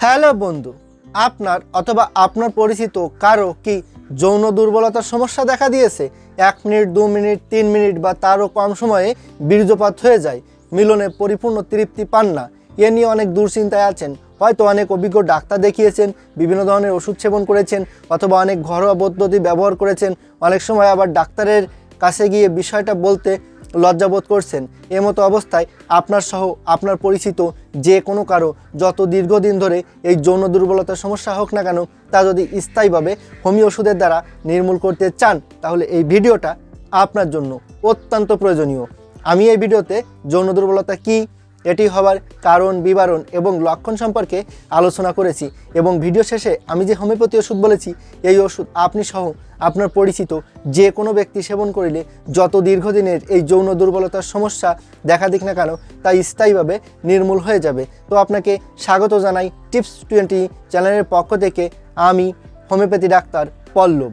Hello বন্ধু, আপনার অথবা আপনার পরিচিত কারও কি যৌন দুর্বলতার সমস্যা দেখা দিয়েছে? এক মিনিট, দু মিনিট, তিন মিনিট বা তারও কম সময়ে বীর্যপাত হয়ে যায়, মিলনে পরিপূর্ণ তৃপ্তি পান না। এ নিয়ে অনেক দুশ্চিন্তায় আছেন। হয়তো অনেক অভিজ্ঞ ডাক্তার দেখিয়েছেন, বিভিন্ন ধরনের ওষুধ সেবন করেছেন, অথবা অনেক ঘরোয়া পদ্ধতি ব্যবহার করেছেন। অনেক সময় আবার ডাক্তারের কাছে গিয়ে বিষয়টা বলতে লজ্জাবোধ করছেন। এমতো অবস্থায় আপনার সহ আপনার পরিচিত যে কোনো কারও যত দীর্ঘদিন ধরে এই যৌন দুর্বলতার সমস্যা হোক না কেন, তা যদি স্থায়ীভাবে হোমিও ওষুধের দ্বারা নির্মূল করতে চান, তাহলে এই ভিডিওটা আপনার জন্য অত্যন্ত প্রয়োজনীয়। আমি এই ভিডিওতে যৌন দুর্বলতা কী, এটি হবার কারণ, বিবরণ এবং লক্ষণ সম্পর্কে আলোচনা করেছি এবং ভিডিও শেষে আমি যে হোমিওপ্যাথি ওষুধ বলেছি, এই ওষুধ আপনি সহ আপনার পরিচিত যে কোনো ব্যক্তি সেবন করিলে যত দীর্ঘদিনের এই যৌন দুর্বলতার সমস্যা দেখা দিক না কেন, তা স্থায়ীভাবে নির্মূল হয়ে যাবে। তো আপনাকে স্বাগত জানাই টিপস টোয়েন্টি চ্যানেলের পক্ষ থেকে আমি হোমিওপ্যাথি ডাক্তার পল্লব।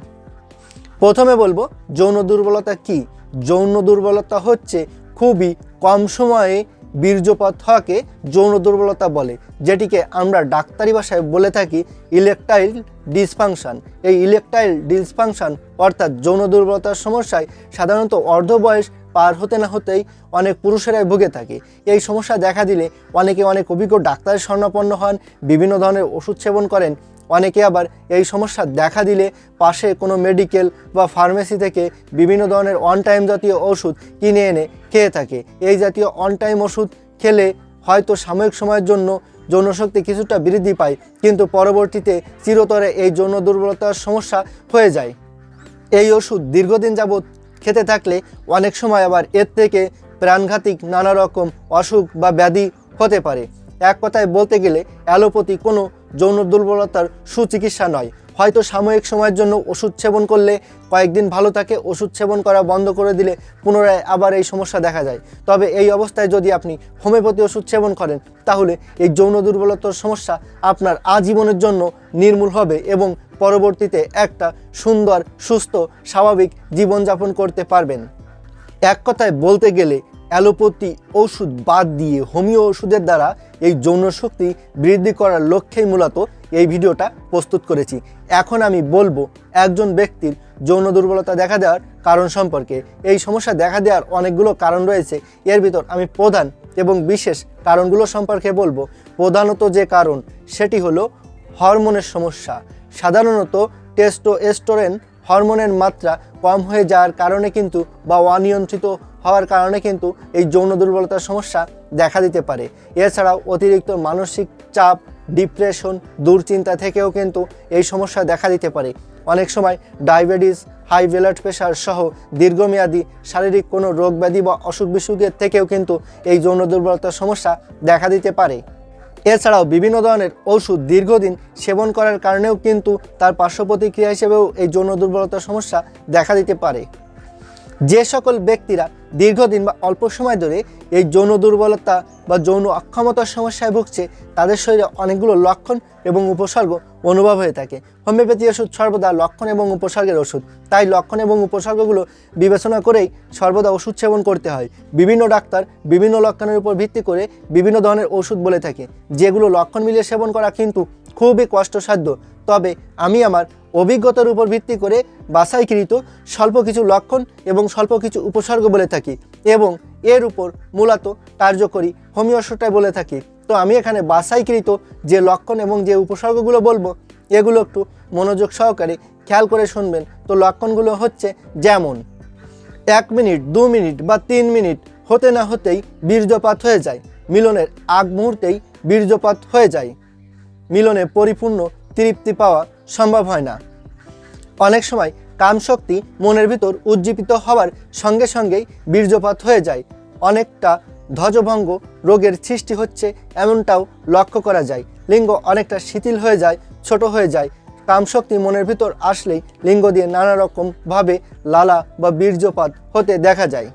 প্রথমে বলব, যৌন দুর্বলতা কি? যৌন দুর্বলতা হচ্ছে খুবই কম সময়ে বীর্যপাত হওয়াকে যৌন দুর্বলতা বলে, যেটিকে আমরা ডাক্তারি ভাষায় বলে থাকি ইলেকটাইল ডিসফাংশন এই ইলেকটাইল ডিসফাংশন অর্থাৎ যৌন দুর্বলতার সমস্যায় সাধারণত অর্ধ বয়স পার হতে না হতেই অনেক পুরুষেরাই ভুগে থাকে। এই সমস্যা দেখা দিলে অনেকে অনেক অভিজ্ঞ ডাক্তারের স্বর্ণাপন্ন হন, বিভিন্ন ধরনের ওষুধ সেবন করেন অনেকে আবার এই সমস্যা দেখা দিলে পাশে কোনো মেডিকেল বা ফার্মেসি থেকে বিভিন্ন ধরনের অন টাইম জাতীয় ওষুধ কিনে এনে খেয়ে থাকে। এই জাতীয় অন টাইম ওষুধ খেলে হয়তো সাময়িক সময়ের জন্য যৌনশক্তি কিছুটা বৃদ্ধি পায়, কিন্তু পরবর্তীতে চিরতরে এই যৌন দুর্বলতার সমস্যা হয়ে যায়। এই ওষুধ দীর্ঘদিন যাবৎ খেতে থাকলে অনেক সময় আবার এর থেকে প্রাণঘাতিক নানা রকম অসুখ বা ব্যাধি হতে পারে। এক কথায় বলতে গেলে অ্যালোপ্যাথি কোনো যৌন দুর্বলতার সুচিকিৎসা নয়। হয়তো সাময়িক সময়ের জন্য ওষুধ সেবন করলে কয়েকদিন ভালো থাকে, ওষুধ সেবন করা বন্ধ করে দিলে পুনরায় আবার এই সমস্যা দেখা যায়। তবে এই অবস্থায় যদি আপনি হোমিওপ্যাথি ওষুধ সেবন করেন, তাহলে এই যৌন দুর্বলতার সমস্যা আপনার আজীবনের জন্য নির্মূল হবে এবং পরবর্তীতে একটা সুন্দর, সুস্থ, স্বাভাবিক জীবনযাপন করতে পারবেন। এক কথায় বলতে গেলে অ্যালোপ্যাথি ওষুধ বাদ দিয়ে হোমিও ওষুধের দ্বারা এই যৌন শক্তি বৃদ্ধি করার লক্ষ্যেই মূলত এই ভিডিওটা প্রস্তুত করেছি। এখন আমি বলব একজন ব্যক্তির যৌন দুর্বলতা দেখা দেওয়ার কারণ সম্পর্কে। এই সমস্যা দেখা দেওয়ার অনেকগুলো কারণ রয়েছে। এর ভিতর আমি প্রধান এবং বিশেষ কারণগুলো সম্পর্কে বলব। প্রধানত যে কারণ, সেটি হলো হরমোনের সমস্যা। সাধারণত টেস্টোস্টেরন হরমোনের মাত্রা কম হয়ে যাওয়ার কারণে কিন্তু বা অনিয়ন্ত্রিত হওয়ার কারণে কিন্তু এই যৌন দুর্বলতার সমস্যা দেখা দিতে পারে। এছাড়াও অতিরিক্ত মানসিক চাপ, ডিপ্রেশন, দুশ্চিন্তা থেকেও কিন্তু এই সমস্যা দেখা দিতে পারে। অনেক সময় ডায়াবেটিস, হাই ব্লাড প্রেশার সহ দীর্ঘমেয়াদী শারীরিক কোনো রোগ ব্যাধি বা অসুখ বিসুখের থেকেও কিন্তু এই যৌন দুর্বলতার সমস্যা দেখা দিতে পারে। এছাড়াও বিভিন্ন ধরনের ওষুধ দীর্ঘদিন সেবন করার কারণেও কিন্তু তার পার্শ্ব প্রতিক্রিয়া হিসেবেও এই যৌন দুর্বলতার সমস্যা দেখা দিতে পারে। যে সকল ব্যক্তিরা দীর্ঘদিন বা অল্প সময় ধরে এই যৌন দুর্বলতা বা যৌন অক্ষমতার সমস্যায় ভুগছে, তাদের শরীরে অনেকগুলো লক্ষণ এবং উপসর্গ অনুভব হয়ে থাকে। হোমিওপ্যাথি ওষুধ সর্বদা লক্ষণ এবং উপসর্গের ওষুধ। তাই লক্ষণ এবং উপসর্গগুলো বিবেচনা করেই সর্বদা ওষুধ সেবন করতে হয়। বিভিন্ন ডাক্তার বিভিন্ন লক্ষণের উপর ভিত্তি করে বিভিন্ন ধরনের ওষুধ বলে থাকে। যেগুলো লক্ষণ মিলিয়ে সেবন করা কিন্তু খুবই কষ্টসাধ্য। তবে আমি আমার অভিজ্ঞতার উপর ভিত্তি করে বাছাইকৃত স্বল্প কিছু লক্ষণ এবং স্বল্প কিছু উপসর্গ বলে থাকি এবং এর উপর মূলত কার্যকরী হোমিওসটাই বলে থাকি। তো আমি এখানে বাছাইকৃত যে লক্ষণ এবং যে উপসর্গগুলো বলব, এগুলো একটু মনোযোগ সহকারে খেয়াল করে শুনবেন। তো লক্ষণগুলো হচ্ছে যেমন, এক মিনিট, দু মিনিট বা তিন মিনিট হতে না হতেই বীর্যপাত হয়ে যায়। মিলনের আগ মুহূর্তেই বীর্যপাত হয়ে যায়। মিলনে পরিপূর্ণ তৃপ্তি পাওয়া সম্ভব হয় না। অনেক সময় কামশক্তি মনের ভিতর উজ্জীবিত হওয়ার সঙ্গে সঙ্গেই বীর্যপাত হয়ে যায়। অনেকটা ধ্বজভঙ্গ রোগের সৃষ্টি হচ্ছে এমনটাও লক্ষ্য করা যায়। লিঙ্গ অনেকটা শিথিল হয়ে যায়, ছোট হয়ে যায়। কামশক্তি মনের ভিতর আসলেই লিঙ্গ দিয়ে নানা রকমভাবে লালা বা বীর্যপাত হতে দেখা যায়।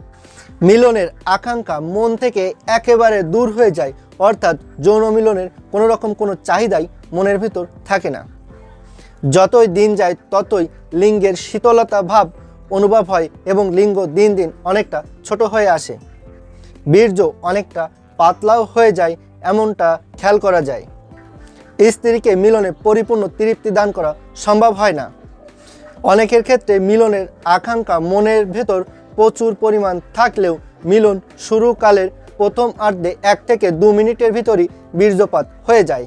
মিলনের আকাঙ্ক্ষা মন থেকে একেবারে দূর হয়ে যায়। অর্থাৎ যৌন মিলনের কোনো রকম কোনো চাহিদাই মনের ভিতর থাকে না। যতই দিন যায়, ততই লিঙ্গের শীতলতা ভাব অনুভব হয় এবং লিঙ্গ দিন দিন অনেকটা ছোট হয়ে আসে। বীর্য অনেকটা পাতলাও হয়ে যায়, এমনটা খেয়াল করা যায়। স্ত্রীকে মিলনে পরিপূর্ণ তৃপ্তি দান করা সম্ভব হয় না। অনেকের ক্ষেত্রে মিলনের আকাঙ্ক্ষা মনের ভেতর প্রচুর পরিমাণ থাকলেও মিলন শুরুকালের প্রথম আর্ধে এক থেকে দু মিনিটের ভিতরই বীর্যপাত হয়ে যায়।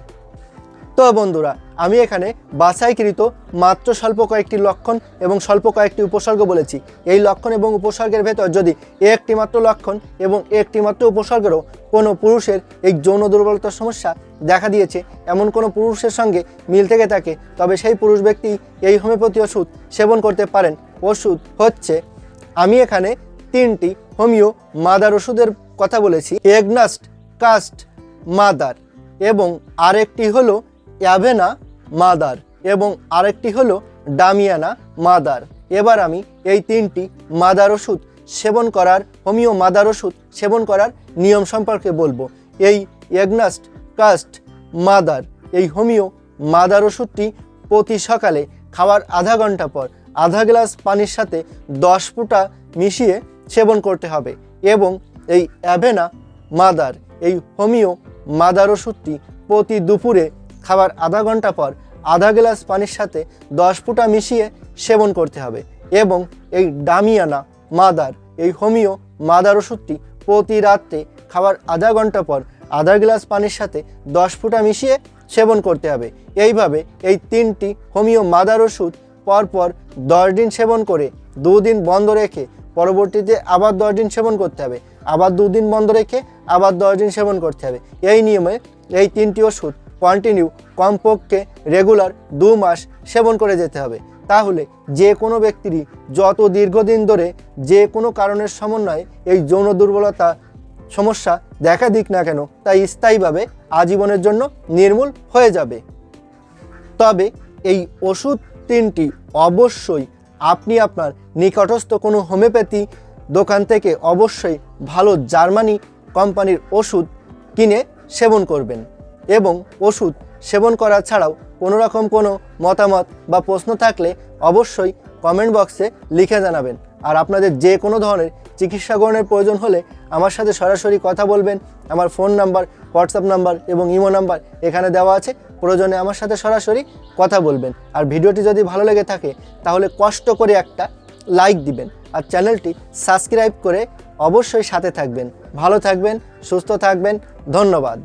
তো বন্ধুরা, আমি এখানে বাছাইকৃত মাত্র স্বল্প কয়েকটি লক্ষণ এবং স্বল্প কয়েকটি উপসর্গ বলেছি। এই লক্ষণ এবং উপসর্গের ভেতর যদি একটি মাত্র লক্ষণ এবং একটি মাত্র উপসর্গেরও কোনো পুরুষের এই যৌন দুর্বলতার সমস্যা দেখা দিয়েছে, এমন কোনো পুরুষের সঙ্গে মিল থেকে থাকে, তবে সেই পুরুষ ব্যক্তি এই হোমিওপ্যাথি ওষুধ সেবন করতে পারেন। ওষুধ হচ্ছে, আমি এখানে তিনটি হোমিও মাদার ওষুধের কথা বলেছি, এগনাস্ট, কাস্ট মাদার এবং আরেকটি হলো অ্যাভেনা মাদার এবং আরেকটি হলো ডামিয়ানা মাদার। এবার আমি এই তিনটি মাদার ওষুধ সেবন করার, হোমিও মাদার ওষুধ সেবন করার নিয়ম সম্পর্কে বলব। এই এগনাস্ট কাস্ট মাদার, এই হোমিও মাদার ওষুধটি প্রতি সকালে খাওয়ার আধা ঘণ্টা পর আধা গ্লাস পানির সাথে দশ ফুটা মিশিয়ে সেবন করতে হবে এবং এই অ্যাভেনা মাদার, এই হোমিও মাদার ওষুধটি প্রতি দুপুরে খাবার আধা ঘণ্টা পর আধা গ্লাস পানির সাথে দশ ফুটা মিশিয়ে সেবন করতে হবে এবং এই ডামিয়ানা মাদার, এই হোমিও মাদার ওষুধটি প্রতি রাত্রে খাবার আধা ঘণ্টা পর আধা গ্লাস পানির সাথে দশ ফুটা মিশিয়ে সেবন করতে হবে। এইভাবে এই তিনটি হোমিও মাদার ওষুধ পরপর দশ দিন সেবন করে দুদিন বন্ধ রেখে পরবর্তীতে আবার দশ দিন সেবন করতে হবে। আবার দুদিন বন্ধ রেখে আবার দশ দিন সেবন করতে হবে। এই নিয়মে এই তিনটি ওষুধ কন্টিনিউ কমপক্ষে রেগুলার দু মাস সেবন করে যেতে হবে। তাহলে যে কোনো ব্যক্তিরই যত দীর্ঘদিন ধরে যে কোনো কারণের সমন্বয়ে এই যৌন দুর্বলতা সমস্যা দেখা দিক না কেন তা স্থায়ীভাবে আজীবনের জন্য নির্মূল হয়ে যাবে। তবে এই ওষুধ তিনটি অবশ্যই আপনি আপনার নিকটস্থ কোনো হোমিওপ্যাথি দোকান থেকে অবশ্যই ভালো জার্মানি কোম্পানির ওষুধ কিনে সেবন করবেন। এবং ওষুধ সেবন করা ছাড়াও কোনো রকম কোনো মতামত বা প্রশ্ন থাকলে অবশ্যই কমেন্ট বক্সে লিখে জানাবেন। আর আপনাদের যে কোনো ধরনের চিকিৎসা গ্রহণের প্রয়োজন হলে আমার সাথে সরাসরি কথা বলবেন। আমার ফোন নাম্বার হোয়াটসঅ্যাপ নাম্বার এবং ইমো নাম্বার এখানে দেওয়া আছে। প্রয়োজনে আমার সাথে সরাসরি কথা বলবেন। আর ভিডিওটি যদি ভালো লেগে থাকে, তাহলে কষ্ট করে একটা লাইক দিবেন। আর চ্যানেলটি সাবস্ক্রাইব করে অবশ্যই সাথে থাকবেন। ভালো থাকবেন, সুস্থ থাকবেন। ধন্যবাদ।